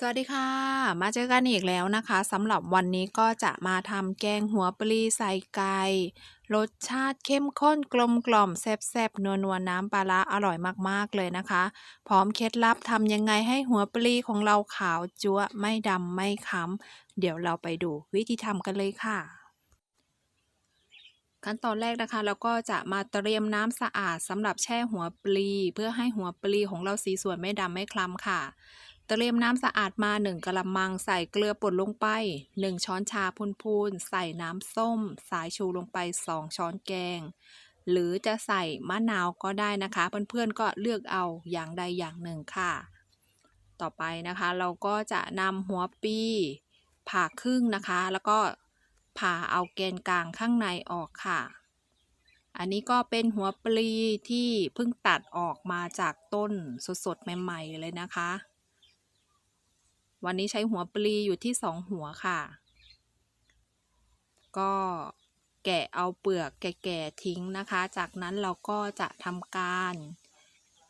สวัสดีค่ะ มาเจอกันอีกแล้วนะคะสำหรับวันนี้ก็จะมาทำแกงหัวปลีใส่ไก่รสชาติเข้มข้นกลมกล่อมแซ่บๆนัวๆน้ำปลาร้าอร่อยมากๆเลยนะคะ พร้อมเคล็ดลับทำยังไงให้หัวปลีของเราขาวจั๊วไม่ดำไม่ค้ำเดี๋ยวเราไปดูวิธีทำกันเลยค่ะขั้นตอนแรกนะคะเราก็จะมาเตรียมน้ำสะอาดสำหรับแช่หัวปลี เพื่อให้หัวปลีของเราสีสวยไม่ดำไม่คล้ำค่ะ เตรียมน้ำสะอาดมา 1กะละมัง ใส่เกลือป่นลงไป 1 ช้อนชาพูนๆ ใส่น้ำส้ม สายชูลงไป 2 ช้อนแกง หรือจะใส่มะนาวก็ได้นะคะ เพื่อนๆก็เลือกเอาอย่างใดอย่างหนึ่งค่ะ ต่อไปนะคะเราก็จะนำหัวปีผ่าครึ่งนะคะ แล้วก็ผ่าเอาแกนกลางข้างในออกค่ะ อันนี้ก็เป็นหัวปลีที่เพิ่งตัดออกมาจากต้นสดๆใหม่ๆเลยนะคะ วันนี้ใช้หัวปลีอยู่ที่สองหัวค่ะ ก็แกะเอาเปลือกแก่ๆทิ้งนะคะ จากนั้นเราก็จะทำการ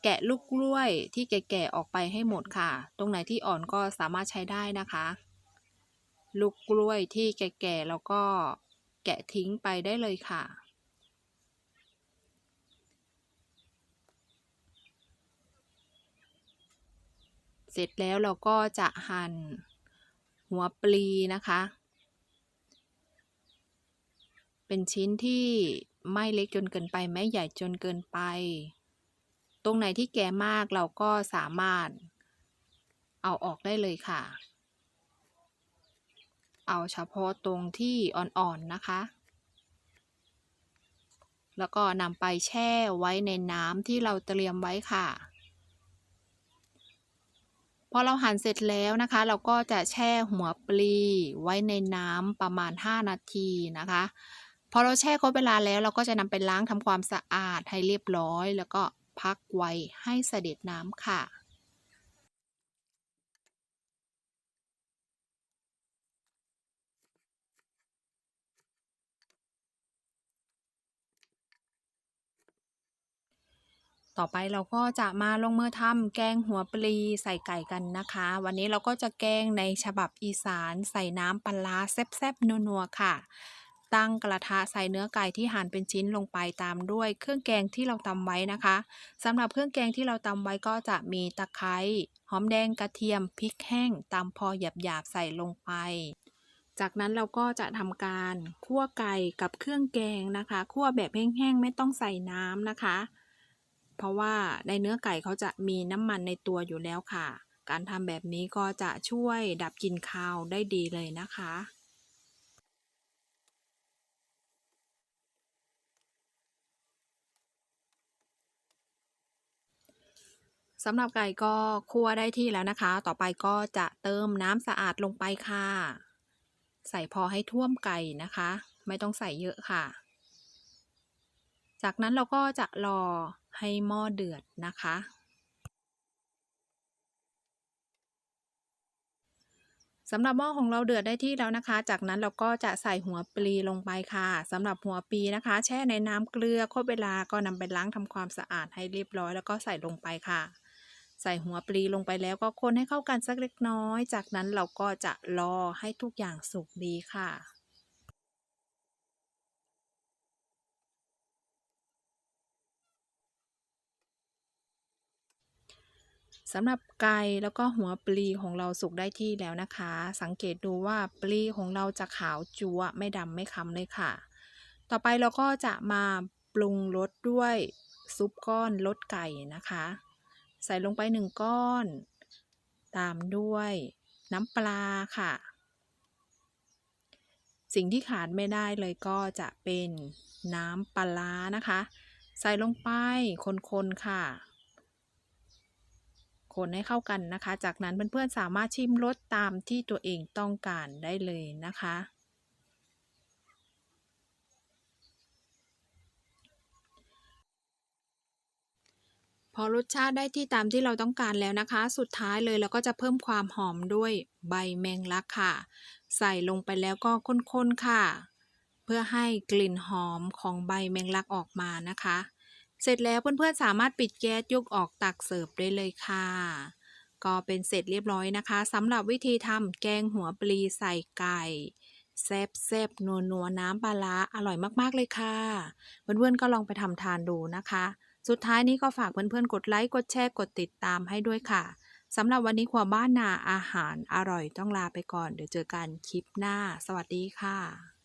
แกะลูกกล้วยที่แก่ๆออกไปให้หมดค่ะ ตรงไหนที่อ่อนก็สามารถใช้ได้นะคะ ลูกกล้วยที่แก่ๆแล้วก็แกะทิ้งไปได้เลยค่ะ เสร็จแล้วเราก็จะหั่นหัวปลีนะคะ เป็นชิ้นที่ไม่เล็กจนเกินไปไม่ใหญ่จนเกินไป ตรงไหนที่แก่มากเราก็สามารถเอาออกได้เลยค่ะ เอาเฉพาะตรงที่อ่อนๆนะคะ แล้วก็นำไปแช่ไว้ในน้ำที่เราเตรียมไว้ค่ะ พอเราหั่นเสร็จแล้วนะคะ เราก็จะแช่หัวปลีไว้ในน้ำประมาณ 5 นาทีนะคะ พอเราแช่ครบเวลาแล้วเราก็จะนำไปล้างทำความสะอาดให้เรียบร้อย แล้วก็พักไว้ให้เสด็จน้ำค่ะ ต่อไปเราก็จะมาลงมือทำแกงหัวปลีใส่ไก่กันนะคะ วันนี้เราก็จะแกงในฉบับอีสานใส่น้ำปลาแซ่บๆนัวๆค่ะ ตั้งกระทะใส่เนื้อไก่ที่หั่นเป็นชิ้นลงไปตามด้วยเครื่องแกงที่เราตำไว้นะคะสำหรับเครื่องแกงที่เราตำไว้ก็จะมีตะไคร้หอมแดงกระเทียมพริกแห้งตำพอหยาบๆใส่ลงไปจากนั้นเราก็จะทำการคั่วไก่กับเครื่องแกงนะคะคั่วแบบแห้งๆ ไม่ต้องใส่น้ำนะคะ เพราะว่าในเนื้อไก่เขาจะมีน้ำมันในตัวอยู่แล้วค่ะ การทำแบบนี้ก็จะช่วยดับกลิ่นคาวได้ดีเลยนะคะสำหรับไก่ก็คั่วได้ที่แล้วนะคะ ต่อไปก็จะเติมน้ำสะอาดลงไปค่ะ ใส่พอให้ท่วมไก่นะคะ ไม่ต้องใส่เยอะค่ะ จากนั้นเราก็จะรอ ให้หม้อเดือดนะคะ สำหรับหม้อของเราเดือดได้ที่แล้วนะคะ จากนั้นเราก็จะใส่หัวปลีลงไปค่ะสำหรับหัวปลีนะคะ แช่ในน้ำเกลือครบเวลาก็นำไปล้างทำความสะอาดให้เรียบร้อย แล้วก็ใส่ลงไปค่ะใส่หัวปลีลงไปแล้วก็คนให้เข้ากันสักเล็กน้อย จากนั้นเราก็จะรอให้ทุกอย่างสุกดีค่ะ สำหรับไก่แล้วก็หัวปลีของเราสุกได้ที่แล้วนะคะ สังเกตดูว่าปลีของเราจะขาวจัวไม่ดำไม่ค้ำเลยค่ะ ต่อไปเราก็จะมาปรุงรสด้วยซุปก้อนรสไก่นะคะ ใส่ลงไปหนึ่งก้อน ตามด้วยน้ำปลาค่ะ สิ่งที่ขาดไม่ได้เลยก็จะเป็นน้ำปลานะคะ ใส่ลงไปคนๆค่ะ คนให้เข้ากันนะคะ จากนั้นเพื่อนๆสามารถชิมรสตามที่ตัวเองต้องการได้เลยนะคะ พอรสชาติได้ที่ตามที่เราต้องการแล้วนะคะ สุดท้ายเลยเราก็จะเพิ่มความหอมด้วยใบแมงลักค่ะ ใส่ลงไปแล้วก็คนๆค่ะ เพื่อให้กลิ่นหอมของใบแมงลักออกมานะคะ เสร็จแล้วเพื่อนๆสามารถปิดแก๊สยกออกตักเสิร์ฟได้เลยค่ะ ก็เป็นเสร็จเรียบร้อยนะคะสำหรับวิธีทำแกงหัวปลีใส่ไก่แซบแซบนัวนัวน้ำปลาร้าอร่อยมากๆเลยค่ะ เพื่อนๆก็ลองไปทำทานดูนะคะ สุดท้ายนี้ก็ฝากเพื่อนๆกดไลค์กดแชร์กดติดตามให้ด้วยค่ะสำหรับวันนี้ครัวบ้านนาอาหารอร่อยต้องลาไปก่อน เดี๋ยวเจอกันคลิปหน้า สวัสดีค่ะ